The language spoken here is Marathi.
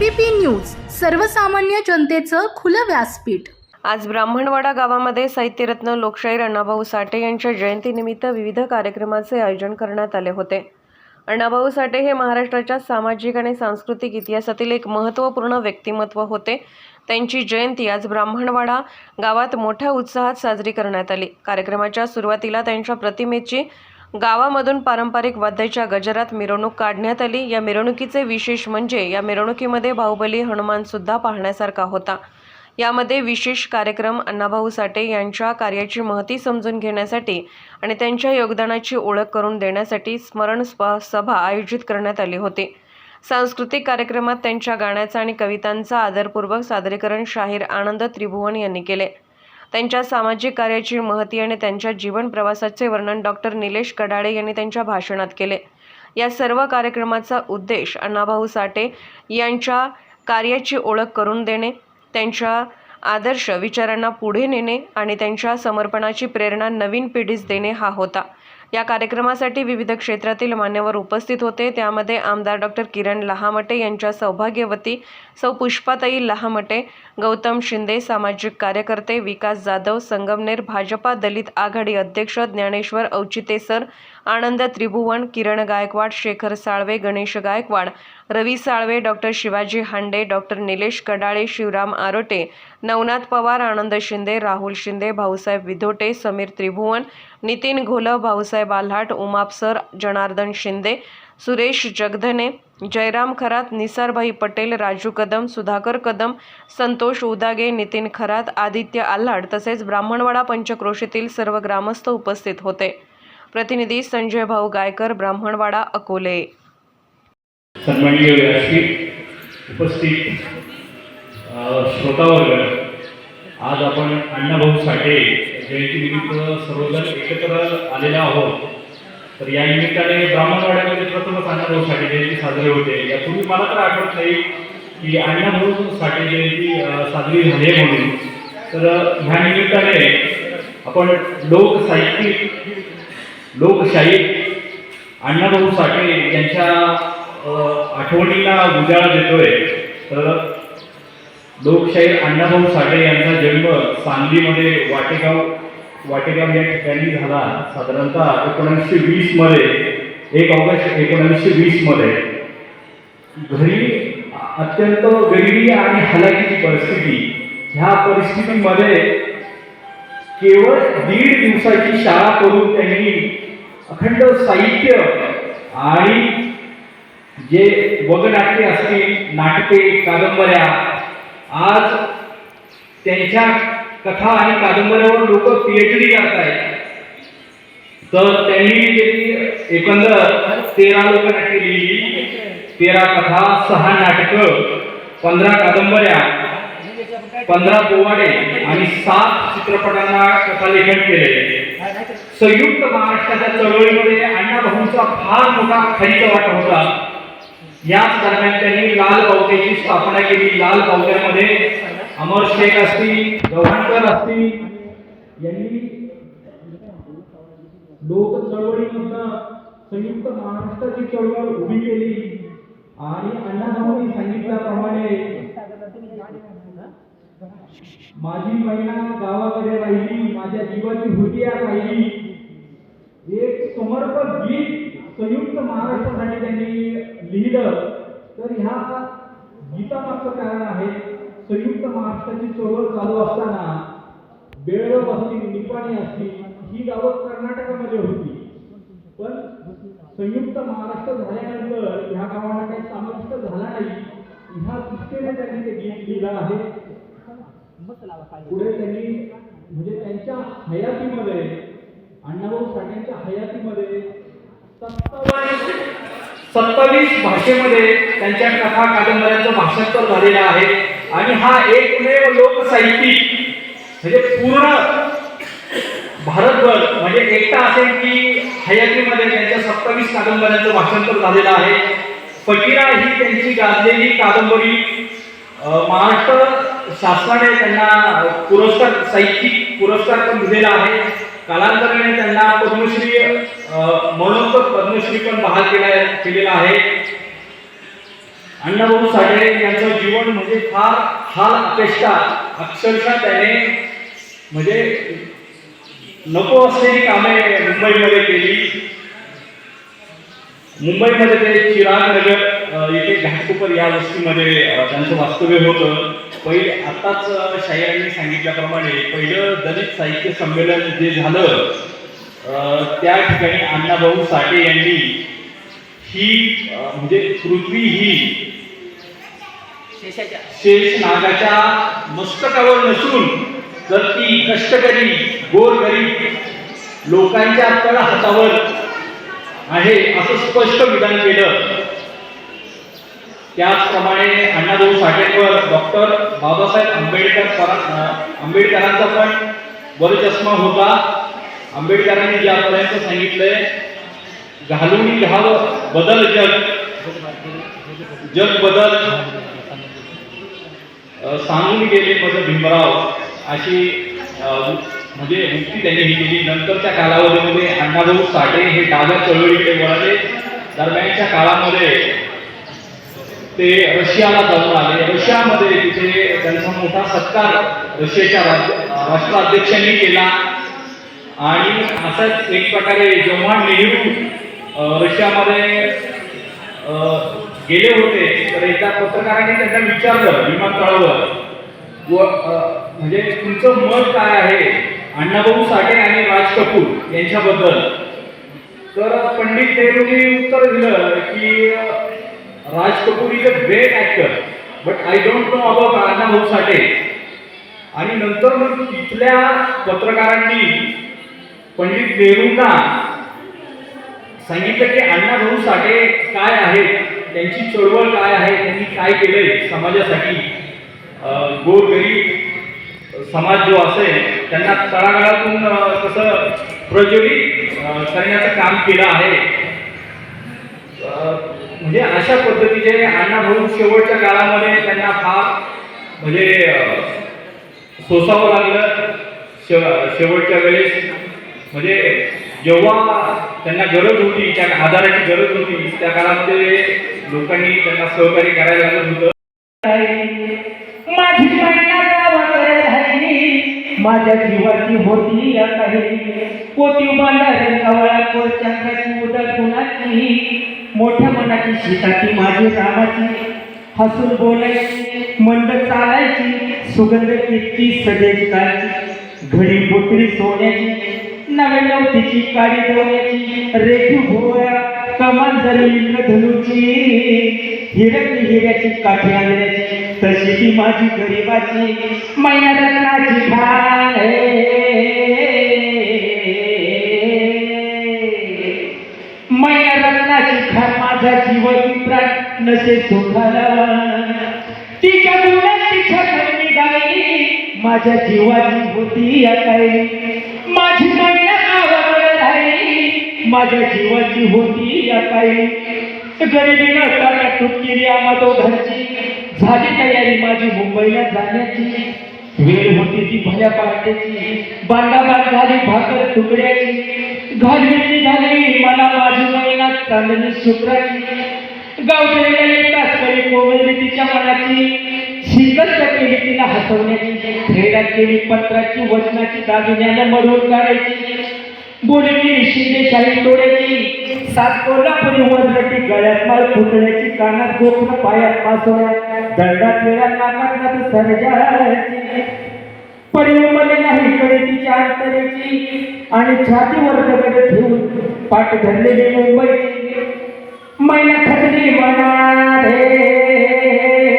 एबीपी न्यूज सर्वसामान्य जनतेचं खुलं व्यासपीठ. आज ब्राह्मणवाडा गावामध्ये साहित्यरत्न लोकशाहीर अण्णाभाऊ साठे यांच्या जयंतीनिमित्त विविध कार्यक्रमाचे आयोजन करण्यात आले होते. अण्णाभाऊ साठे हे महाराष्ट्राच्या सामाजिक आणि सांस्कृतिक इतिहासातील एक महत्त्वपूर्ण व्यक्तिमत्व होते. त्यांची जयंती आज ब्राह्मणवाडा गावात मोठ्या उत्साहात साजरी करण्यात आली. कार्यक्रमाच्या सुरुवातीला त्यांच्या प्रतिमेची गावामधून पारंपरिक वाद्याच्या गजरात मिरवणूक काढण्यात आली. या मिरवणुकीचे विशेष म्हणजे या मिरवणुकीमध्ये बाहुबली हनुमानसुद्धा पाहण्यासारखा होता. यामध्ये विशेष कार्यक्रम अण्णाभाऊ साठे यांच्या कार्याची महती समजून घेण्यासाठी आणि त्यांच्या योगदानाची ओळख करून देण्यासाठी स्मरण सभा आयोजित करण्यात आली होती. सांस्कृतिक कार्यक्रमात त्यांच्या गाण्याचा आणि कवितांचा आदरपूर्वक सादरीकरण शाहीर आनंद त्रिभुवन यांनी केले. त्यांच्या सामाजिक कार्याची महती आणि त्यांच्या जीवन प्रवासाचे वर्णन डॉक्टर निलेश कडाळे यांनी त्यांच्या भाषणात केले. या सर्व कार्यक्रमाचा उद्देश अण्णाभाऊ साठे यांच्या कार्याची ओळख करून देणे त्यांच्या आदर्श विचारांना पुढे नेणे आणि त्यांच्या समर्पणाची प्रेरणा नवीन पिढीस देणे हा होता. या कार्यक्रमासाठी विविध क्षेत्रातील मान्यवर उपस्थित होते. त्यामध्ये आमदार डॉक्टर किरण लहामटे यांच्या सौभाग्यवती सौ पुष्पाताई लहामटे गौतम शिंदे सामाजिक कार्यकर्ते विकास जाधव संगमनेर भाजपा दलित आघाडी अध्यक्ष Dnyaneshwar Auchite sir Anand Tribhuvan Kiran Gaikwad Shekhar Salve Ganesh Gaikwad Ravi Salve doctor Shivaji Hande doctor Nilesh Kadale Shivram Arote Navnath Pawar Anand Shinde Rahul Shinde Bhausaheb Vidhote Sameer Tribhuvan Nitin Gholav Bhausaheb Alhat उमापसर Janardan Shinde Suresh Jagdhane Jayram Kharat Nisarbhai Patel Raju Kadam Sudhakar Kadam Santosh Udage Nitin Kharat Aditya Alhad तसेच ब्राह्मणवाडा पंचक्रोशीतील सर्व ग्रामस्थ उपस्थित होते. प्रतिनिधी संजय भाऊ गायकर ब्राह्मणवाडा अकोले. उपस्थित श्रोतावर्ग आज आपण अण्णाभाऊ साठे जयंतीनिमित्त सर्वजण एकत्र आलेलो आहोत. तर या निमित्ताने ब्राह्मणवाड्यामध्ये प्रथमच अण्णाभाऊ साठे जयंती साजरी होते. यापूर्वी मला तर आठवत नाही की अण्णाभाऊ साठे जयंती साजरी झाली आहे म्हणून. तर ह्या निमित्ताने आपण लोकसाहित्यिक लोकशाही अण्णाभाऊ साठे यांच्या आठवणीला उजाळा देतोय. तर लोकशाही अण्णाभाऊ साठे यांचा जन्म सांगलीमध्ये वाटेगाव वाटेगाव या ठिकाणी झाला. साधारणतः एकोणीसशे वीसमध्ये एक ऑगस्ट एकोणीसशे वीसमध्ये. घरी अत्यंत गरिबी आणि हलाखीची परिस्थिती. ह्या परिस्थितीमध्ये केवळ दीड दिवसाची शाळा करून त्यांनी अखंड साहित्य आणि जे वगनाट्य असतील नाटके कादंबऱ्या आज त्यांच्या कथा आणि कादंबऱ्यावर लोक पीएच डी करतायत. तर त्यांनी गेली एकंदर तेरा लोकनाट्य लिहिली. तेरा कथा सहा नाटकं पंधरा कादंबऱ्या पंधरा पोवाडे आणि सात चित्रपटांना कथालेखन केले. संयुक्त महाराष्ट्राच्या चळवळीमध्ये अण्णाभाऊंचा फार मोठा खरीचा वाटा होता. याच दरम्यान त्यांनी लाल पावत्याची स्थापना केली. लाल पावत्यामध्ये अमर शेख असतील गव्हाणकर असतील. यांनी लोक चळवळीमधनं संयुक्त महाराष्ट्राची चळवळ उभी केली. आणि अण्णाभाऊंनी सांगितल्याप्रमाणे माझी महिना गावाकडे राहिली माझ्या जीवाची हुटिया राहिली. समर्पक गीत संयुक्त महाराष्ट्रासाठी त्यांनी लिहिलं. तर ह्या गीतामागचं कारण आहे संयुक्त महाराष्ट्राची चळवळ चालू असताना बेळगाव असतील निपाणी असतील ही गावं कर्नाटकामध्ये होती. पण संयुक्त महाराष्ट्र झाल्यानंतर ह्या गावांना काही समाविष्ट झाला नाही. ह्या दृष्टीने त्यांनी ते गीत लिहिलं आहे. पुढे त्यांनी म्हणजे त्यांच्या हयातीमध्ये अण्णाभाऊ साठेंच्या हयातीमध्ये सत्तावीस सत्तावीस भाषेमध्ये त्यांच्या कथा कादंबऱ्यांचं भाषांतर झालेलं आहे. आणि हा एकमेव लोकसाहित्यिक म्हणजे पूर्ण भारतभर म्हणजे एकटा असेल की हयातीमध्ये त्यांच्या सत्तावीस कादंबऱ्यांचं भाषांतर झालेलं आहे. फकीरा ही त्यांची गाजलेली कादंबरी महाराष्ट्र शासनाने त्यांना पुरस्कार साहित्यिक पुरस्कार पण दिलेला आहे. कालांतराने त्यांना पद्मश्री अं, मरणोत्तर पद्मश्री पण बहाल केला केलेला आहे. अण्णाभाऊ साठे यांचं जीवन म्हणजे फार हाल अपेक्षा अक्षरशः त्याने म्हणजे नको असलेली कामे मुंबईमध्ये केली. मुंबईमध्ये ते चिराग नगर येथे घाटकोपर या वस्तीमध्ये त्यांचं वास्तव्य होतं. पहिले आत्ताच अ, शाहिरांनी सांगितल्याप्रमाणे पहिलं दलित साहित्य संमेलन जे झालं त्या ठिकाणी अण्णाभाऊ साठे यांनी ही म्हणजे पृथ्वी ही शेष नागाच्या मस्तकावर नसून तर ती कष्टकरी गोरगरीब लोकांच्या तळ हातावर आहे असं स्पष्ट विधान केलं. त्याचप्रमाणे अण्णाभाऊ साठेंवर डॉक्टर बाबासाहेब आंबेडकर आंबेडकरांचा पण वरचष्मा होता. आंबेडकरांनी ज्यापर्यंत सांगितलंय घालून घ्यावं बदल जग. जग बदल. सांगून गेले माझं भीमराव. अशी म्हणजे मुक्ती त्यांनी ही केली. नंतरच्या कालावधीमध्ये अण्णाभाऊ साठे हे डाव्या चळवळीकडे वळाले. दरम्यानच्या काळामध्ये ते रशियाला जाऊन आले. रशियामध्ये तिथे त्यांचा मोठा सत्कार रशियाच्या राज्य राष्ट्राध्यक्षांनी केला. आणि असंच एक प्रकारे जेव्हा नेहरू रशियामध्ये गेले होते. तर एकदा पत्रकारांनी त्यांना विचारलं विमानतळावर व म्हणजे तुमचं मत काय आहे? अण्णाभाऊ साठे आणि राज कपूर यांच्याबद्दल. तर पंडित नेहरूंनी उत्तर दिलं की Raj Kapoor is a great actor but I don't know about Annabhau Sathe आणि नंतर मग तिथल्या पत्रकारांनी पंडित नेहरूंना सांगितलं की अण्णा भाऊ साठे काय आहेत? त्यांची चळवळ काय आहे? त्यांनी काय केलंय समाजासाठी? गोर गोरगरीब समाज जो असेल त्यांना तळागाळातून कसं प्रज्वलित करण्याचं काम केलं आहे. म्हणजे अशा पद्धतीचे अण्णाभाऊ शेवटच्या काळामध्ये त्यांना फार म्हणजे सोसावं लागलं. शेव शेवटच्या वेळेस म्हणजे जेव्हा त्यांना गरज होती त्या आधाराची गरज होती त्या काळामध्ये लोकांनी त्यांना सहकार्य करायला लागलं होतं. माझ्या जीवाची होती या काही. पोती बांधारे कवळा कोरचंद्राची उदर कुणाची मोठ्या मनाची शेताची माझी रामाची. हसून बोलायची मंद चालायची सुगंध किती सदेश करायची घडी बुटरी सोन्याची नव्या नवतीची काळी डोळ्याची रेखी भोया कमान जरी इंद्रधनुची हिरकली हिऱ्याची काठी आणण्याची तशी ती माझी गरिबाची मैया रत्नाची भान मैया रत्नाची खान माझा जीव प्राण नसे सुखाला. तिच्या गुणाची मी निघाली माझ्या जीवाची होती या काही माझी माझ्या जीवाची होती या काही गरिबी नसताना तुटकेली आम्हा दोघांची. झाली तयारी माझी मुंबईला जाण्याची. वेळ होती ती भल्या पाट्याची बांडाबाद झाली भाकर तुकड्याची. घालवी झाली मला माझी महिना चांदणी शुक्राची. गावठ्याला येताच कोवळली तिच्या मनाची. शिकस्त केली तिला हसवण्याची. क्रीडा केली पत्राची वचनाची दागिन्यानं मरून काढायची बोलली शिंदे शाही तोडायची सात कोल्हापुरी वजरटी गळ्यात माल पुतळ्याची कानात गोत्र पायात मासोळ्या दंडात वेळा नाकात नात सरजाची परिमले नाही कडे तिच्या अंतरेची. आणि छातीवर दगड ठेवून पाठ धरलेली मुंबईची. मैना खचली मना रे